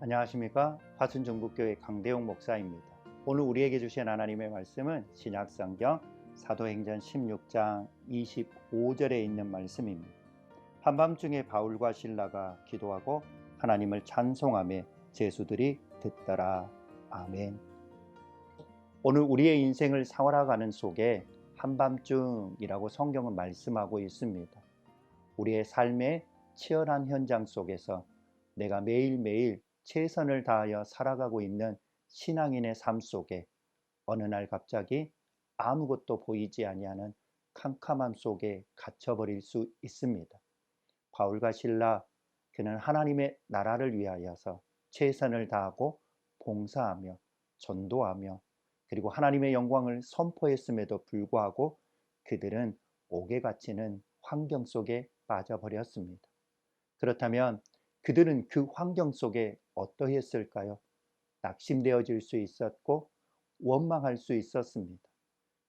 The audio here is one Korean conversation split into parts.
안녕하십니까 화순정북교회 강대용 목사입니다. 오늘 우리에게 주신 하나님의 말씀은 신약성경 사도행전 16장 25절에 있는 말씀입니다. 한밤중에 바울과 신라가 기도하고 하나님을 찬송하며 제수들이 듣더라. 아멘. 오늘 우리의 인생을 살아가는 속에 한밤중이라고 성경은 말씀하고 있습니다. 우리의 삶의 치열한 현장 속에서 내가 매일매일 최선을 다하여 살아가고 있는 신앙인의 삶 속에 어느 날 갑자기 아무것도 보이지 아니하는 캄캄함 속에 갇혀버릴 수 있습니다. 바울과 신라 그는 하나님의 나라를 위하여서 최선을 다하고 봉사하며 전도하며 그리고 하나님의 영광을 선포했음에도 불구하고 그들은 옥에 갇히는 환경 속에 빠져버렸습니다. 그렇다면 그들은 그 환경 속에 어떠했을까요? 낙심되어질 수 있었고 원망할 수 있었습니다.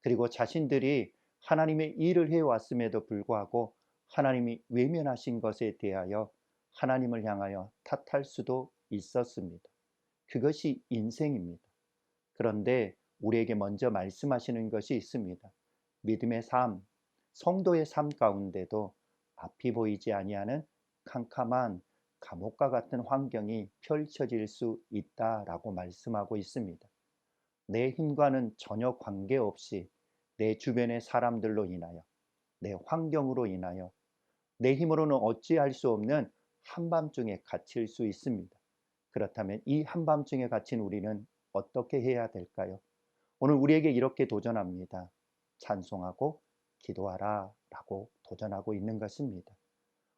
그리고 자신들이 하나님의 일을 해왔음에도 불구하고 하나님이 외면하신 것에 대하여 하나님을 향하여 탓할 수도 있었습니다. 그것이 인생입니다. 그런데 우리에게 먼저 말씀하시는 것이 있습니다. 믿음의 삶, 성도의 삶 가운데도 앞이 보이지 아니하는 캄캄한 감옥과 같은 환경이 펼쳐질 수 있다라고 말씀하고 있습니다. 내 힘과는 전혀 관계없이 내 주변의 사람들로 인하여 내 환경으로 인하여 내 힘으로는 어찌할 수 없는 한밤중에 갇힐 수 있습니다. 그렇다면 이 한밤중에 갇힌 우리는 어떻게 해야 될까요? 오늘 우리에게 이렇게 도전합니다. 찬송하고 기도하라 라고 도전하고 있는 것입니다.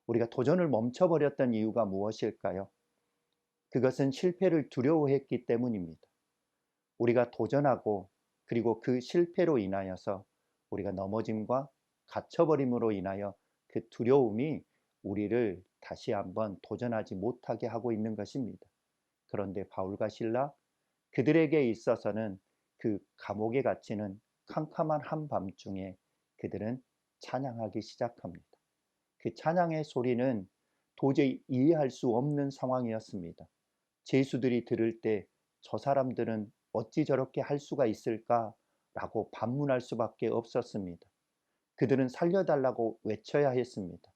우리가 도전을 멈춰버렸던 이유가 무엇일까요? 그것은 실패를 두려워했기 때문입니다. 우리가 도전하고 그리고 그 실패로 인하여서 우리가 넘어짐과 갇혀버림으로 인하여 그 두려움이 우리를 다시 한번 도전하지 못하게 하고 있는 것입니다. 그런데 바울과 신라 그들에게 있어서는 그 감옥에 갇히는 캄캄한 한밤중에 그들은 찬양하기 시작합니다. 그 찬양의 소리는 도저히 이해할 수 없는 상황이었습니다. 제수들이 들을 때 저 사람들은 어찌 저렇게 할 수가 있을까 라고 반문할 수밖에 없었습니다. 그들은 살려달라고 외쳐야 했습니다.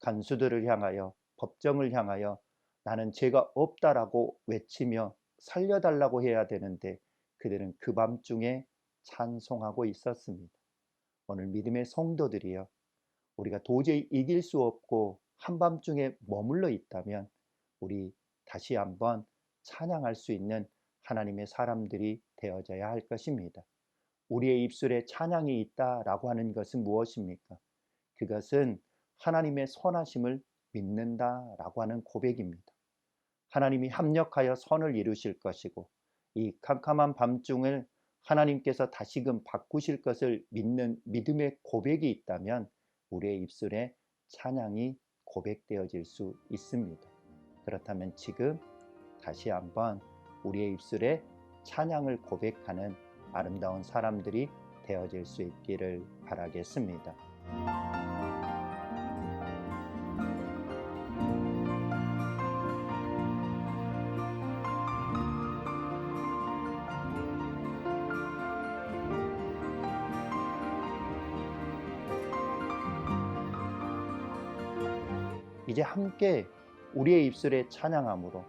간수들을 향하여 법정을 향하여 나는 죄가 없다라고 외치며 살려달라고 해야 되는데 그들은 그 밤중에 찬송하고 있었습니다. 오늘 믿음의 성도들이여 우리가 도저히 이길 수 없고 한밤중에 머물러 있다면 우리 다시 한번 찬양할 수 있는 하나님의 사람들이 되어져야 할 것입니다. 우리의 입술에 찬양이 있다라고 하는 것은 무엇입니까? 그것은 하나님의 선하심을 믿는다라고 하는 고백입니다. 하나님이 합력하여 선을 이루실 것이고 이 캄캄한 밤중을 하나님께서 다시금 바꾸실 것을 믿는 믿음의 고백이 있다면 우리의 입술에 찬양이 고백되어질 수 있습니다. 그렇다면 지금 다시 한번 우리의 입술에 찬양을 고백하는 아름다운 사람들이 되어질 수 있기를 바라겠습니다. 이제 함께 우리의 입술에 찬양함으로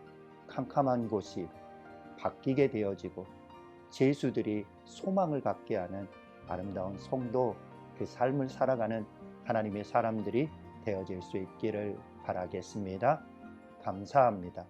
캄캄한 곳이 바뀌게 되어지고 제수들이 소망을 갖게 하는 아름다운 성도 그 삶을 살아가는 하나님의 사람들이 되어질 수 있기를 바라겠습니다. 감사합니다.